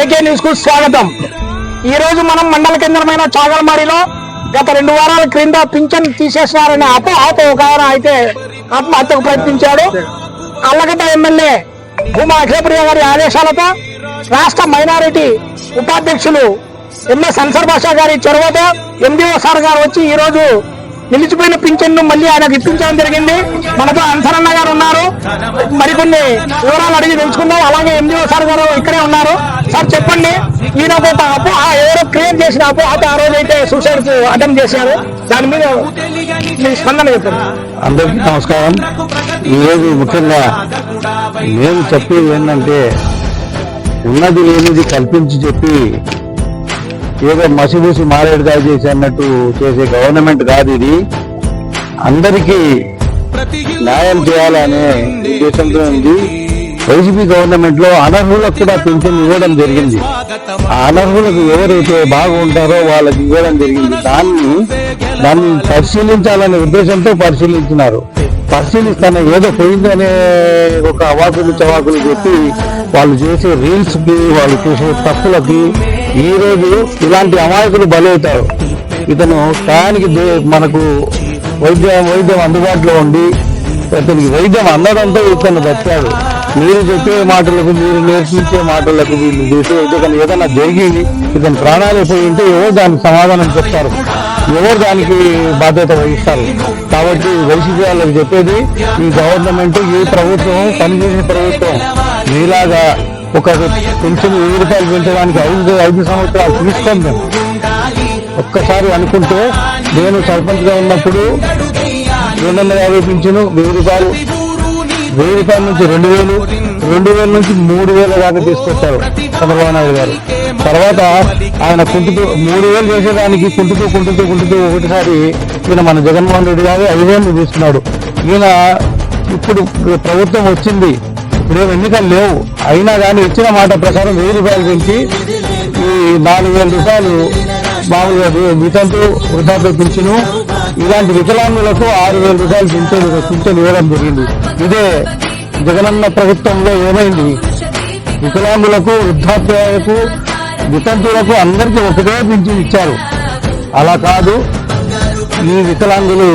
AK న్యూస్కు స్వాగతం. ఈ రోజు మనం మండల కేంద్రమైన చాగల్మారిలో గత రెండు వారాల క్రింద పింఛన్ తీసేసినారనే ఆప ఒక ఆయన అయితే ఆత్మహత్యకు ప్రయత్నించాడు. అల్లగడ్డ ఎమ్మెల్యే భూమా అఖిలప్రియ గారి ఆదేశాలతో రాష్ట్ర మైనారిటీ ఉపాధ్యక్షులు ఎంఎస్ అన్సర్ బాషా గారి చొరవతో ఎండిఓ సార్ గారు వచ్చి ఈ రోజు నిలిచిపోయిన పింఛన్ను మళ్ళీ ఆయనకు ఇప్పించడం జరిగింది. మనతో అన్సరన్న గారు ఉన్నారు. మరికొన్ని వివరాలు అడిగి తెలుసుకుందాం. అలాగే ఎండిఓ సార్ గారు ఇక్కడే ఉన్నారు. సార్ చెప్పండి. ఈయన ఒక అప్పు ఆ ఎవరో క్రియేట్ చేసిన అప్పు ఆ రోజు అయితే సూసైడ్ అటెంప్ట్ చేశారు. దాని మీద మీ స్పందన చెప్పండి. అందరికీ నమస్కారం. ఈరోజు ముఖ్యంగా నేను చెప్పేది ఏంటంటే ఉన్నది లేనిది కల్పించి చెప్పి ఏదో మసిబూసి మారేడుగా చేసి అన్నట్టు చేసే గవర్నమెంట్ కాదు ఇది. అందరికీ న్యాయం చేయాలనే ఉద్దేశంతో ఉంది. వైసీపీ గవర్నమెంట్లో అనర్హులకు కూడా పెన్షన్ ఇవ్వడం జరిగింది. ఆ అనర్హులకు ఎవరైతే బాగుంటారో వాళ్ళకి ఇవ్వడం జరిగింది. దాన్ని దాన్ని పరిశీలించాలనే ఉద్దేశంతో పరిశీలించినారు. పరిశీలిస్తానే ఏదో పోయిందనే ఒక అవాకులు చవాకులు చెప్పి వాళ్ళు చేసే రీల్స్కి వాళ్ళు చేసే తప్పులకి ఈ రోజు ఇలాంటి అమాయకులు బలవుతారు. ఇతను టయానికి మనకు వైద్యం వైద్యం అందుబాటులో ఉండి ఇతనికి వైద్యం అందడంతో ఇతను బతికాడు మీరు చెప్పే మాటలకు మీరు నేర్పించే మాటలకు వీళ్ళు చేసే ఇతను ఏదైనా జరిగింది ఇతని ప్రాణాలు పోయి ఉంటే ఎవరు దానికి సమాధానం చెప్తారు? ఎవరు దానికి బాధ్యత వహిస్తారు? కాబట్టి వైసీపీ వాళ్ళకి చెప్పేది ఈ గవర్నమెంట్ ఈ ప్రభుత్వం పనిచేసే ప్రభుత్వం మీలాగా ఒక పెన్షన్ వెయ్యి రూపాయలు పెంచడానికి ఐదు ఐదు సంవత్సరాలు తీసుకోండి ఒక్కసారి అనుకుంటే నేను సర్పంచ్గా ఉన్నప్పుడు రెండు వందల యాభై పెన్షన్ వెయ్యి రూపాయలు వెయ్యి రూపాయల నుంచి రెండు వేలు రెండు వేల నుంచి మూడు వేల దాకా తీసుకొచ్చారు చంద్రబాబు నాయుడు గారు. తర్వాత ఆయన కుంటుతూ మూడు వేలు చేసేదానికి కుంటుతూ కుంటుతూ కుంటుతూ ఒకటిసారి ఈయన మన జగన్మోహన్ రెడ్డి గారు ఐదు వేలు తీసుకున్నాడు ఈయన ఇప్పుడు ప్రభుత్వం వచ్చింది. ఇప్పుడేం ఎన్నికలు లేవు. అయినా కానీ ఇచ్చిన మాట ప్రకారం వెయ్యి రూపాయలు పెంచి ఈ నాలుగు వేల రూపాయలు మామూలుగా వితంతు వృద్ధాప్య పింఛను ఇలాంటి వికలాంగులకు ఆరు వేల రూపాయలు పింఛను పింఛను ఇవ్వడం జరిగింది. ఇదే జగనన్న ప్రభుత్వంలో ఏమైంది? వికలాంగులకు వృద్ధాప్యాలకు వితంతువులకు అందరికీ ఒకటే పింఛను ఇచ్చారు. అలా కాదు ఈ వికలాంగులు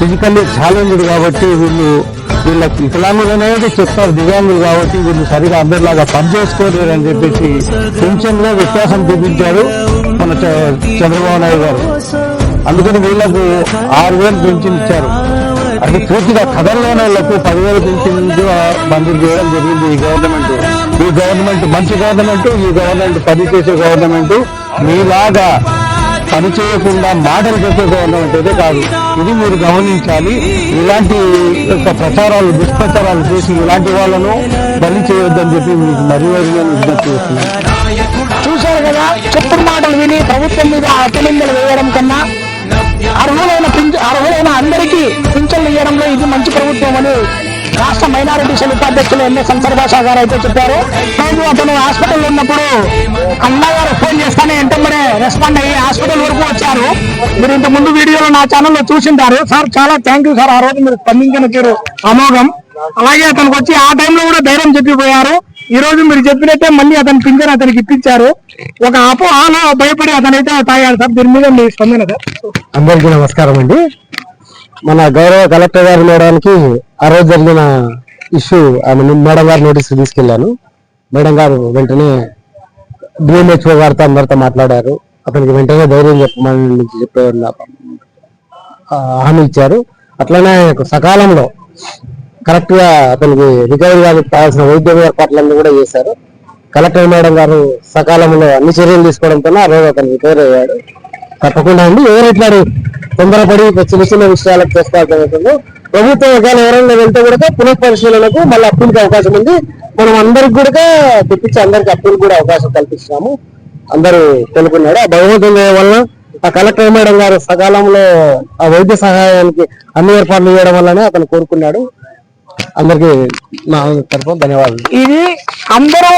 ఫిజికల్లీ ఛాలెంజ్డ్ కాబట్టి వీళ్ళు వీళ్ళకి వికలాంగులు అనేది చెప్తారు దివ్యాంగులు కాబట్టి వీళ్ళు సరిగా అందరిలాగా పనిచేసుకోలేరు అని చెప్పేసి పెన్షన్లో వ్యత్యాసం చూపించారు మన చ- చంద్రబాబు నాయుడు గారు. అందుకని వీళ్ళకు ఆరు వేలు పెన్షన్ ఇచ్చారు. అది పూర్తిగా కథల్లోనే వాళ్ళకు పదివేలు పెన్షన్ మంజూరు చేయడం జరిగింది ఈ గవర్నమెంట్. ఈ గవర్నమెంట్ మంచి గవర్నమెంట్ ఈ గవర్నమెంట్ పనిచేసే గవర్నమెంట్. మీలాగా పని చేయకుండా మాటలు చెప్పే గవర్నమెంట్ కాదు. ఇది మీరు గమనించాలి. ఇలాంటి యొక్క ప్రచారాలు దుష్ప్రచారాలు చేసి ఇలాంటి వాళ్ళను బలి చేయొద్దని చెప్పి మీకు మరీ నేను విజ్ఞప్తి చేస్తున్నాను. చూశారు కదా? చెప్పుడు మాటలు విని ప్రభుత్వం మీద అపనిందలు వేయడం కన్నా అర్హులైన అర్హులైన అందరికీ పింఛన్లు ఇవ్వడంలో ఇది మంచి ప్రభుత్వం అని రాష్ట్ర మైనారిటీ సెల్ ఉపాధ్యక్షులు ఎంఎస్ సంసర్భాషా గారు అయితే చెప్పారు. రోజు అతను హాస్పిటల్లో ఉన్నప్పుడు అన్నగారు ఫోన్ చేస్తానే వెంటనే రెస్పాండ్ అయ్యి హాస్పిటల్ వరకు వచ్చారు. మీరు ఇంత ముందు వీడియోలో నా ఛానల్లో చూసింటారు. సార్ చాలా థ్యాంక్ యూ సార్. ఆ రోజు మీరు స్పందించిన తీరు అమోఘం. అలాగే అతనికి వచ్చి ఆ టైంలో కూడా ధైర్యం చెప్పిపోయారు. ఈ రోజు మీరు చెప్పినట్టే మళ్ళీ అతని పింఛన్ అతనికి ఇప్పించారు. ఒక అపోహలో భయపడి అతనైతే తాగాడు సార్. దీని మీద మీ స్పందన సార్. అందరికీ నమస్కారం అండి. మన గౌరవ కలెక్టర్ గారు మేడానికి ఆ రోజు జరిగిన ఇష్యూ ఆమె మేడం గారు నోటీస్ తీసుకెళ్ళాను మేడం గారు వెంటనే డిఎంహెచ్ఓ గారితో అందరితో మాట్లాడారు. అతనికి వెంటనే ధైర్యం చెప్పమని చెప్పే హామీ ఇచ్చారు. అట్లనే సకాలంలో కరెక్ట్గా అతనికి రికవరీ గారికి కావాల్సిన వైద్య ఏర్పాట్లన్నీ కూడా చేశారు. కలెక్టర్ మేడం గారు సకాలంలో అన్ని చర్యలు తీసుకోవడంతో ఆ రోజు అతను రికవరీ అయ్యాడు. తప్పకుండా అండి ఎవరు ఇట్లాడు తొందరపడి చిన్న చిన్న విషయాలకు చేసుకోవాల్సి అవసరం ప్రభుత్వం వర్గాలు ఎవరైనా వెళ్తే కూడా పునః పరిశీలనకు మళ్ళీ అప్పీల్కి అవకాశం ఉంది. మనం అందరికి కూడా తెప్పించి అందరికి అప్పీల్ కూడా అవకాశం కల్పిస్తున్నాము. అందరూ తెలుపుకున్నారు ఆ భగవంతుని వలన ఆ కలెక్టర్ మేడం గారు సకాలంలో ఆ వైద్య సహాయానికి అన్ని ఏర్పాట్లు చేయడం వల్లనే అతను కోరుకున్నాడు. అందరికి నా తరఫున ధన్యవాదాలు. ఇది అందరూ